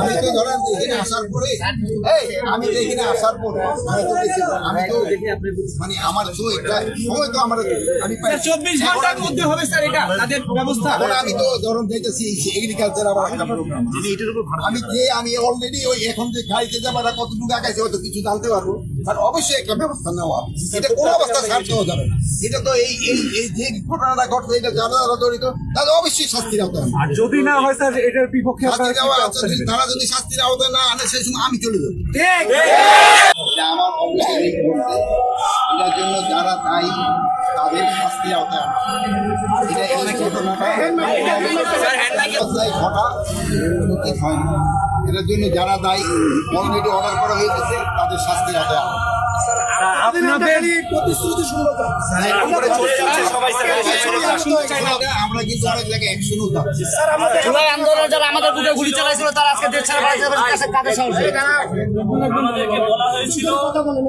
আমি তো ধরেন এখানে আসার পরে আমি এখানে আসার পরে আমি তো দেখি, আমি তো মানে আমার তো একটা সময় তো আমার আমি চব্বিশ ঘণ্টার মধ্যে হবে স্যার এটা তাদের ব্যবস্থা। আমি তো ধরুন এগ্রিকালচার একটা প্রোগ্রাম আমি যে আমি অলরেডি ওই এখন যে গাড়িতে যাবার কতটুকু আগাইছে হয়তো কিছু জানতে পারব। আর অবশ্যই একটা ব্যবস্থা নেওয়া এটা কোনো অবস্থা ছাড় দেওয়া যাবে না। এটা তো এই এই এই যে ঘটনাটা ঘটছে এটা যারা যারা জড়িত তাদের অবশ্যই শাস্তির আওতায় আর যদি না হয় স্যার এটার বিপক্ষে? তারা যদি শাস্তির আওতায় না আনে সেই সময় আমি চলে যাব। ঠিক এটা আমার অবশ্যই এটার জন্য যারা দায়ী তাদের শাস্তির আওতায় আনবে। এটা এই ঘটনাটা ঘটা উচিত হয় না এটার জন্য যারা দায়ী অলরেডি অর্ডার করা হয়ে গেছে তাদের শাস্তির আওতায় আনবে। আমরা কিন্তু অনেক জায়গায় অ্যাকশনও যাচ্ছি জুলাই আন্দোলনে যারা আমাদের বুকে গুলি চালাইছিল তারা আজকে দেশ ছাড়া বাড়ি যাবে কাছে কাদের সাহস আমাদেরকে বলা হয়েছিল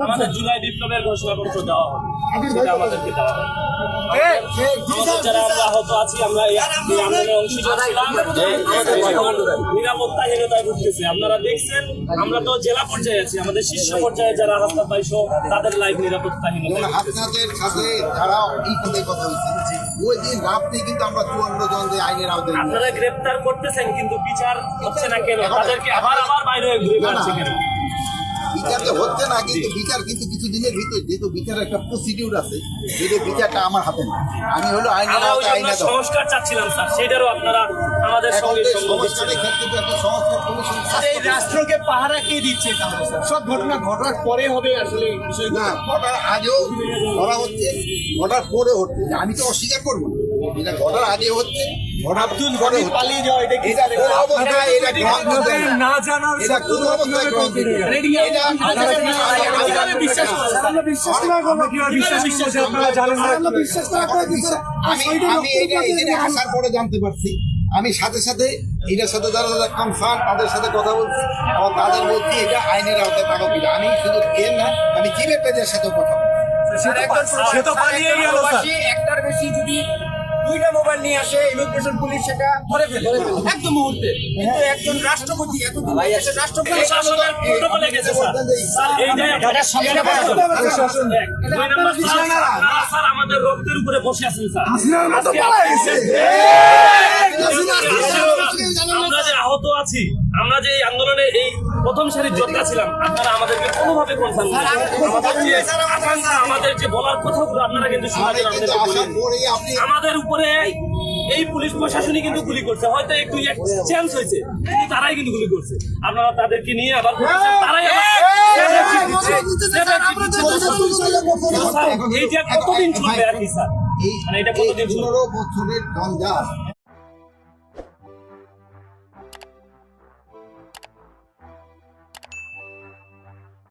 আমাদের জুলাই বিপ্লবের ঘোষণাপত্র দেওয়া হবে। সেটা আমাদেরকে দেওয়া হবে যারা আমরা আহত আছি আমরা এই এই আন্দোলনে অংশীদার ছিলাম। নিরাপত্তাহীনতায় ভুগতেছে আপনারা দেখছেন আমরা তো জেলা পর্যায়ে আছি আমাদের শীর্ষ পর্যায়ে যারা হাসপাতাল পাইছো তাদের লাইফ নিরাপত্তাহীনতায় যেমন আপনাদের সাথে যারা এই কথা হয়েছে ওই দিন রাত্রে কিন্তু আমরা চুয়ান্ন জন যে আইনের আওতায় আপনারা গ্রেপ্তার করতেছেন কিন্তু বিচার হচ্ছে না কেন? তাদেরকে আবার আবার বাইরে ঘুরে বেড়াচ্ছে কেন? বিচার তো হচ্ছে না কিন্তু বিচার কিন্তু কিছু দিনের ভিতরে যেহেতু বিচারের একটা প্রসিডিউর আছে যেহেতু বিচারটা আমার হাতে না আমি হলো আইনের আইনা সংস্কার চাচ্ছিলাম স্যার সেটারও আপনারা আমাদের সঙ্গে সংস্কারের ক্ষেত্রে তো একটা সংস্কার কমিশন এই রাষ্ট্রকে পাহারা কে দিচ্ছে তাহলে স্যার? সব ঘটনা ঘটার পরে হবে আসলে না ঘটার আগেও ধরা হচ্ছে ঘটার পরে হচ্ছে। আমি তো অস্বীকার করব না। কোনো কোনো আমি আসার পরে জানতে পারছি আমি সাথে সাথে এটার সাথে যারা কনসার্ন তাদের সাথে কথা বলছি এবং তাদের বলছি এটা আইনের আওতায় পাবো কিনা আমি শুধু এর না আমি জিবে পেজের কথা বলছি সে তো পালিয়ে গেল একটার বেশি যদি দুইটা মোবাইল নিয়ে আসে ইমিগ্রেশন পুলিশ সেটা ধরে ফেলে। একদম মুহূর্তে। কিন্তু একজন রাষ্ট্রপতি এত রাষ্ট্রপতি আমাদের রক্তের উপরে বসে আছেন স্যার। আমরা যে আহত আছি আমরা যে এই আন্দোলনে এই প্রথম সারির যোদ্ধা ছিলাম আপনারা আমাদেরকে কোনোভাবে কনসার্ন আমাদের যে আকাঙ্ক্ষা আমাদের যে বলার কথাগুলো আপনারা কিন্তু আমাদের উপরে এই পুলিশ প্রশাসনই কিন্তু গুলি করছে। হয়তো একটু চেঞ্জ হয়েছে কিন্তু তারাই কিন্তু গুলি করছে। আপনারা তাদেরকে নিয়ে আবার তারাই এই! যে কতদিন চলবে আর কি স্যার? মানে এটা কতদিন চলবে?